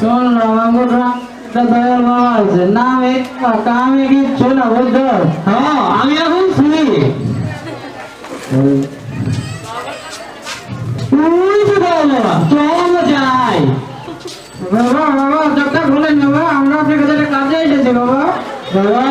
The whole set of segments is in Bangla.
দয়াল বাবা আছে নামে কামে কিচ্ছু না বুঝছ? হ্যাঁ আমি এখন ফ্রি। তুই বলো চল যাই। বাবা বাবা চোখটা খুলে নেব আমরা কাজে এসেছি বাবা। বাবা।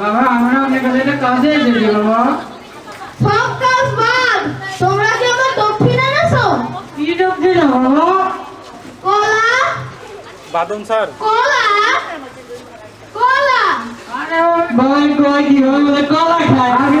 বাবা আমরা আপনার কাছে একটা কাজে এসেছি বাবা। বাবা কলা? বাদন স্যার। কলা? কলা? আরে ভাই কয় কি হলো কলা খায়। আগে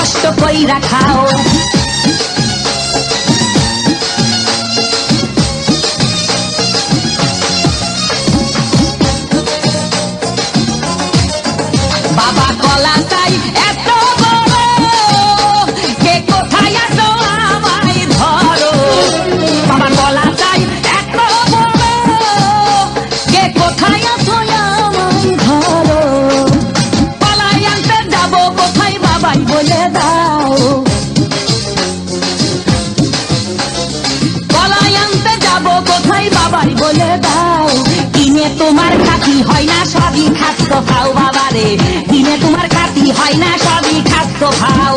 কষ্ট কইরা খাও। কিনে তোমার খাতি হয় না সবই খাস্ত খাও বাবারে। দিনে তোমার খাতি হয় না সবই খাস্ত খাও